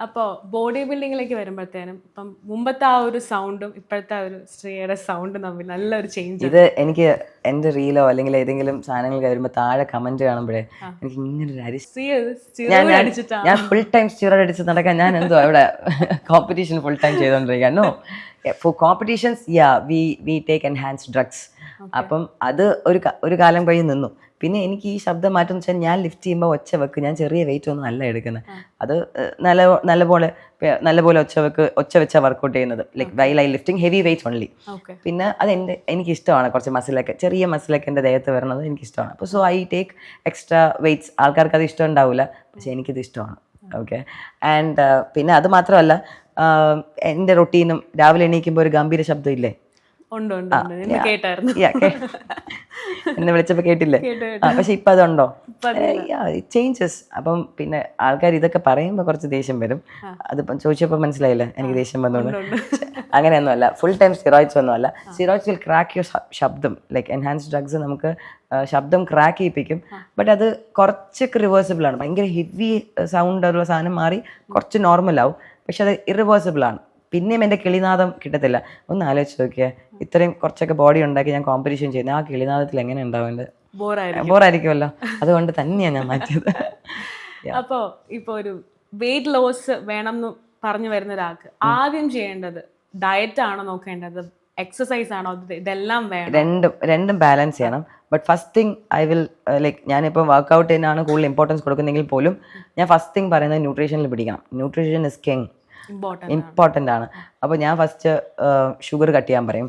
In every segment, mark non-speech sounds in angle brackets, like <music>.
അപ്പോൾ ബോഡി ബിൽഡിങ്ങിലേക്ക് വരുമ്പോഴത്തേനും ഇപ്പം മുമ്പത്തെ ആ ഒരു സൗണ്ടും ഇപ്പോഴത്തെ ആ ഒരു സ്ത്രീയുടെ സൗണ്ടും തമ്മിൽ നല്ലൊരു ചേഞ്ച് ഇത് എനിക്ക് എന്റെ റീലോ അല്ലെങ്കിൽ ഏതെങ്കിലും സാധനങ്ങൾ വരുമ്പോൾ താഴെ കമന്റ് കാണുമ്പോഴേ എനിക്ക് ഇങ്ങനെ ഒരു അരിശ ഞാൻ ഫുൾ ടൈം സ്റ്റീറോയിഡ് അടിച്ച് നടക്കാൻ ഞാൻ എന്തോ അവിടെ competition full time ചെയ്തോണ്ടിരിക്കുക no for competitions yeah we we take enhance drugs അപ്പം അത് ഒരു ഒരു കാലം കഴിഞ്ഞ് നിന്നു. പിന്നെ എനിക്ക് ഈ ശബ്ദം മാറ്റം വെച്ചാൽ ഞാൻ ലിഫ്റ്റ് ചെയ്യുമ്പോൾ ഒച്ച വെക്ക്. ഞാൻ ചെറിയ വെയിറ്റ് ഒന്നും അല്ല എടുക്കുന്നത്. അത് നല്ല നല്ലപോലെ നല്ലപോലെ ഒച്ച വെക്ക് ഒച്ച വെച്ചാൽ വർക്കൗട്ട് ചെയ്യുന്നത്. Like while lifting heavy weight only പിന്നെ അത് എന്റെ എനിക്ക് ഇഷ്ടമാണ് കുറച്ച് മസിലൊക്കെ ചെറിയ മസിലൊക്കെ എന്റെ ദേഹത്ത് വരണത് എനിക്ക് ഇഷ്ടമാണ് അപ്പോൾ so I take extra weights ആൾക്കാർക്ക് അത് ഇഷ്ടം ഉണ്ടാവില്ല പക്ഷേ എനിക്കിത് ഇഷ്ടമാണ്. ഓക്കെ ആൻഡ് പിന്നെ അത് മാത്രമല്ല എന്റെ റൊട്ടീനും രാവിലെ എണീക്കുമ്പോൾ ഒരു ഗംഭീര ശബ്ദം ഇല്ലേ എന്നെ വിളിച്ചപ്പോ കേട്ടില്ലേ? പക്ഷെ ഇപ്പൊ അതുണ്ടോ? ചേഞ്ചസ് അപ്പം പിന്നെ ആൾക്കാർ ഇതൊക്കെ പറയുമ്പോൾ കുറച്ച് ദേഷ്യം വരും. അതിപ്പം ചോദിച്ചപ്പോ മനസ്സിലായില്ല? എനിക്ക് ദേഷ്യം വന്നോണ്ട് അങ്ങനെയൊന്നുമല്ല. ഫുൾ ടൈം സ്റ്റിറോയിഡ്സ് ഒന്നുമല്ല സിറോയിഡ്സ് വിൽ ക്രാക്ക് യുവർ ശബ്ദം. ലൈക്ക് എൻഹാൻസ് ഡ്രഗ്സ് നമുക്ക് ശബ്ദം ക്രാക്ക് ചെയ്യിപ്പിക്കും. ബട്ട് അത് കുറച്ചൊക്കെ റിവേഴ്സിബിൾ ആണ്. ഭയങ്കര ഹെവി സൗണ്ട് ഉള്ള സാധനം മാറി കുറച്ച് നോർമൽ ആവും. പക്ഷെ അത് ഇറിവേഴ്സിബിൾ ആണ്. പിന്നെയും എന്റെ കിളിനാദം കിട്ടത്തില്ല. ഒന്ന് ആലോചിച്ച് നോക്കിയ. ഇത്രയും കുറച്ചൊക്കെ ബോഡി ഉണ്ടാക്കി ഞാൻ കോമ്പറ്റീഷൻ ചെയ്യുന്നത് ആ കിളിനാദത്തിൽ എങ്ങനെ ഉണ്ടാവും ബോറായിരിക്കുമല്ലോ. അതുകൊണ്ട് തന്നെയാണ് ഞാൻ മാറ്റിയത്. <laughs> അപ്പോ ഇപ്പൊ ഒരു വെയിറ്റ് ലോസ് വേണം എന്ന് പറഞ്ഞു വരുന്ന ഒരാൾക്ക് ആദ്യം ചെയ്യേണ്ടത് ഡയറ്റ് ആണോ നോക്കേണ്ടത്? എക്സസൈസ് ആണോ? ഇത് ഇതെല്ലാം വേണം? രണ്ടും രണ്ടും ബാലൻസ് ചെയ്യണം. But first thing I will like ഞാനിപ്പോൾ വർക്കൗട്ട് ചെയ്യുന്നതാണ് കൂടുതൽ ഇമ്പോർട്ടൻസ് കൊടുക്കുന്നെങ്കിൽ പോലും ഞാൻ ഫസ്റ്റ് തിങ് പറയുന്നത് ന്യൂട്രീഷനിൽ പിടിക്കണം. ന്യൂട്രീഷൻ ഇസ് കിങ് ഇമ്പോർട്ടന്റ് ആണ്. അപ്പോൾ ഞാൻ ഫസ്റ്റ് ഷുഗർ കട്ട് ചെയ്യാൻ പറയും.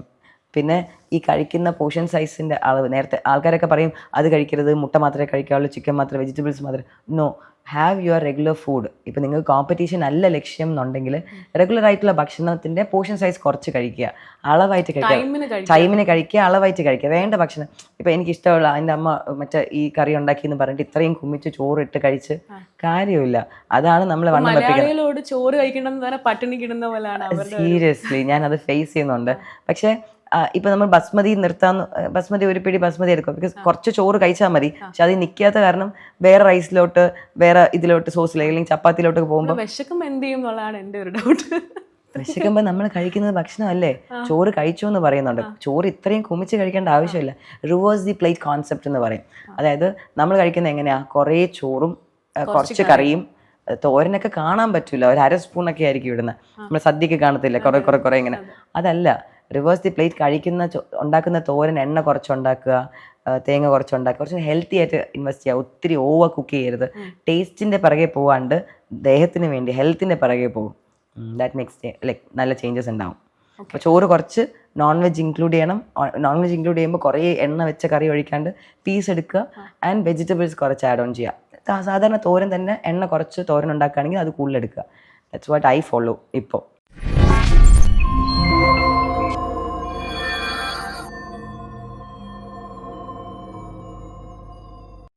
പിന്നെ ഈ കഴിക്കുന്ന പോർഷൻ സൈസിന്റെ അളവ് നേരത്തെ ആൾക്കാരൊക്കെ പറയും അത് കഴിക്കരുത് മുട്ട മാത്രമേ കഴിക്കാവുള്ളൂ ചിക്കൻ മാത്രമേ വെജിറ്റബിൾസ് മാത്രമേ. No have your regular food ഇപ്പം നിങ്ങൾക്ക് കോമ്പറ്റീഷൻ അല്ല ലക്ഷ്യം എന്നുണ്ടെങ്കിൽ റെഗുലർ ആയിട്ടുള്ള ഭക്ഷണത്തിന്റെ പോർഷൻ സൈസ് കുറച്ച് കഴിക്കുക. അളവായിട്ട് കഴിക്കുക. ടൈമിന് കഴിക്കും ടൈമിന് കഴിക്കുക അളവായിട്ട് കഴിക്കുക. വേണ്ട ഭക്ഷണം. ഇപ്പം എനിക്ക് ഇഷ്ടമുള്ള എന്റെ അമ്മ മറ്റേ ഈ കറി ഉണ്ടാക്കി എന്ന് പറഞ്ഞിട്ട് ഇത്രയും കുമ്മിച്ച് ചോറിട്ട് കഴിച്ച് കാര്യമില്ല. അതാണ് നമ്മൾ വണ്ണം വെപ്പിക്കുന്നത് ചോറ് സീരിയസ്ലി ഞാൻ അത് ഫേസ് ചെയ്യുന്നുണ്ട്. പക്ഷേ ഇപ്പൊ നമ്മൾ ബസ്മതി നിർത്താൻ ബസ്മതി ഒരു പിടി ബസ്മതി എടുക്കും. ബിക്കോസ് കുറച്ച് ചോറ് കഴിച്ചാൽ മതി. പക്ഷെ അത് നിൽക്കാത്ത കാരണം വേറെ റൈസിലോട്ട് വേറെ ഇതിലോട്ട് സോസിലേക്ക് അല്ലെങ്കിൽ ചപ്പാത്തിയിലോട്ട് പോകുമ്പോൾ വിശക്കുമ്പോൾ എന്ത് ചെയ്യും എന്നുള്ളതാണ് എന്റെ ഒരു ഡൗട്ട് വിശക്കുമ്പോൾ നമ്മൾ കഴിക്കുന്നത് ഭക്ഷണമല്ലേ? ചോറ് കഴിച്ചു എന്ന് പറയുന്നുണ്ട്. ചോറ് ഇത്രയും കുമിച്ച് കഴിക്കേണ്ട ആവശ്യമില്ല. റിവേഴ്സ് ദി പ്ലേറ്റ് കോൺസെപ്റ്റ് എന്ന് പറയും. അതായത് നമ്മൾ കഴിക്കുന്നത് എങ്ങനെയാ? കുറേ ചോറും കുറച്ച് കറിയും. തോരനൊക്കെ കാണാൻ പറ്റില്ല ഒരു അര സ്പൂണൊക്കെ ആയിരിക്കും ഇടുന്നത് നമ്മൾ സദ്യക്ക് കാണത്തില്ല. കുറെ കുറെ കുറെ ഇങ്ങനെ. അതല്ല. റിവേഴ്സ് ദി പ്ലേറ്റ് കഴിക്കുന്ന ഉണ്ടാക്കുന്ന തോരൻ എണ്ണ കുറച്ചുണ്ടാക്കുക തേങ്ങ കുറച്ചുണ്ടാക്കുക കുറച്ച് ഹെൽത്തി ആയിട്ട് ഇൻവെസ്റ്റ് ചെയ്യുക. ഒത്തിരി ഓവർ കുക്ക് ചെയ്യരുത്. ടേസ്റ്റിന്റെ പിറകെ പോവാണ്ട് ദേഹത്തിന് വേണ്ടി ഹെൽത്തിന്റെ പിറകെ പോകും. ദാറ്റ് മേക്സ് ലൈക്ക് നല്ല ചേഞ്ചസ് ഉണ്ടാവും. അപ്പോൾ ചോറ് കുറച്ച് നോൺ വെജ് ഇൻക്ലൂഡ് ചെയ്യണം. നോൺ വെജ് ഇൻക്ലൂഡ് ചെയ്യുമ്പോൾ കുറേ എണ്ണ വെച്ച കറി ഒഴിക്കാണ്ട് പീസ് എടുക്കുക. ആൻഡ് വെജിറ്റബിൾസ് കുറച്ച് ആഡ് ഓൺ ചെയ്യുക. സാധാരണ തോരൻ തന്നെ എണ്ണ കുറച്ച് തോരൻ ഉണ്ടാക്കുകയാണെങ്കിൽ അത് കൂടുതൽ എടുക്കുക. ദാറ്റ്സ് വാട്ട് ഐ ഫോളോ ഇപ്പോൾ